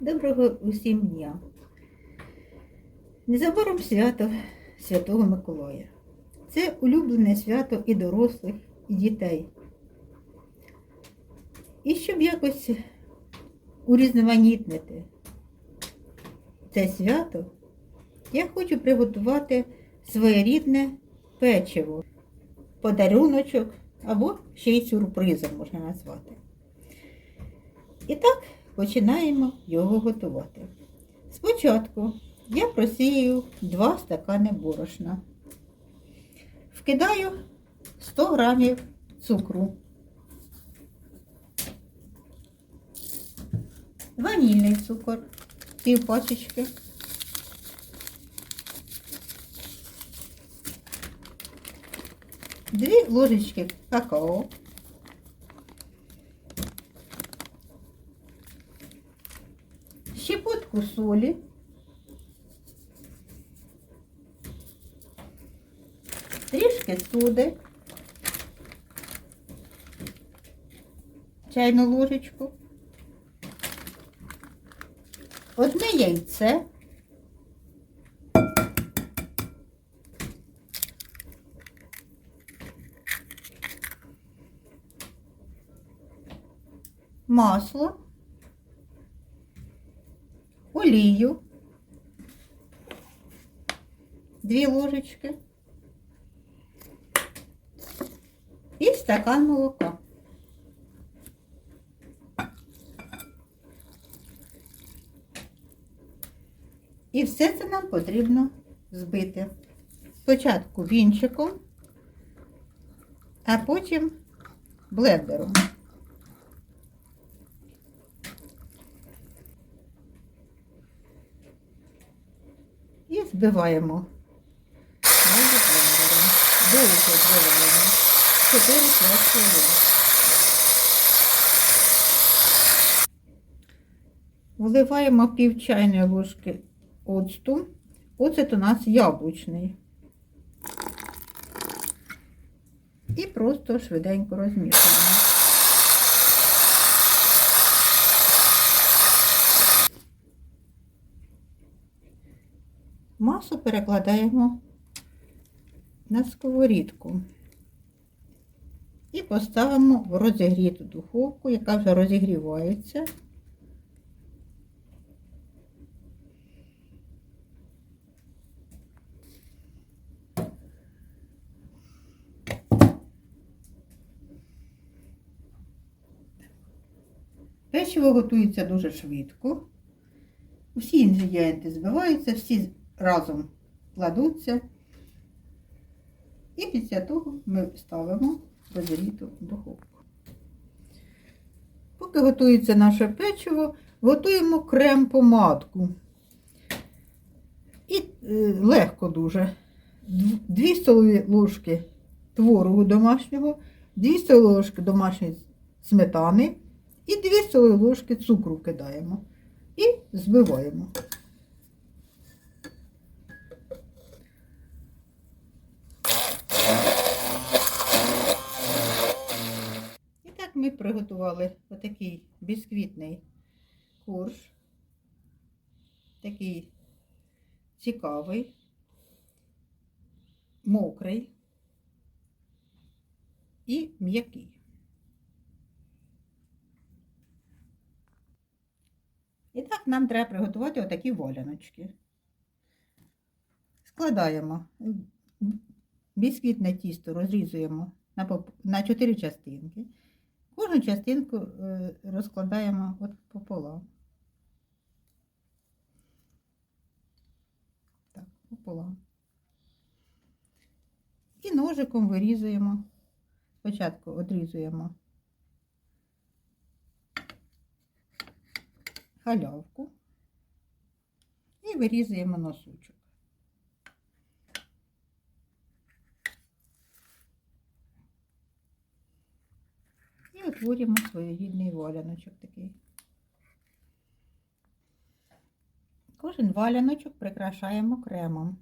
Доброго усім дня. Незабаром свято Святого Миколая. Це улюблене свято і дорослих, і дітей. І щоб якось урізноманітнити це свято, я хочу приготувати своєрідне печиво, подаруночок або ще й сюрпризом можна назвати. І так починаємо його готувати. Спочатку я просію 2 стакани борошна. Вкидаю 100 грамів цукру. Ванільний цукор, пів пачечки. Дві ложечки какао. Щепотку солі, трішки соди, чайну ложечку, одне яйце, масло, олію, дві ложечки і стакан молока. І все це нам потрібно збити. Спочатку вінчиком, а потім блендером. І збиваємо. Дуже блендером. Дуже збиваємо. 4-5 хвилин. Вливаємо пів чайної ложки оцту. Оцет у нас яблучний. І просто швиденько розмішуємо. Масу перекладаємо на сковорідку і поставимо в розігріту духовку, яка вже розігрівається. Печиво готується дуже швидко. Усі інгредієнти збиваються, всі разом кладуться. І після того ми ставимо розігріту духовку. Поки готується наше печиво, готуємо крем-помадку. І е, легко дуже. 2 столові ложки творогу домашнього, 2 столові ложки домашньої сметани і 2 столові ложки цукру кидаємо. І збиваємо. І так ми приготували отакий бісквітний корж. Такий цікавий, мокрий і м'який. І так нам треба приготувати отакі воляночки. Складаємо бісквітне тісто, розрізуємо на 4 частинки. Кожну частинку е, розкладаємо от пополам. Так, пополам. І ножиком вирізуємо. Спочатку одрізуємо халявку і вирізуємо носочок. Створюємо своєрідний валяночок такий. Кожен валяночок прикрашаємо кремом.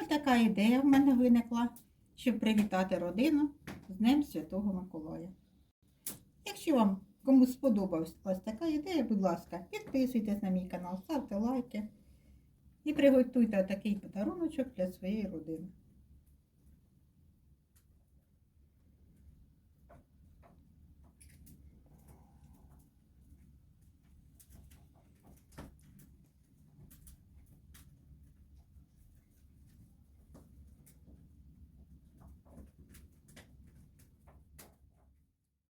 Ось така ідея в мене виникла, щоб привітати родину з Днем Святого Миколая. Якщо вам комусь сподобалась така ідея, будь ласка, підписуйтесь на мій канал, ставте лайки і приготуйте такий подаруночок для своєї родини.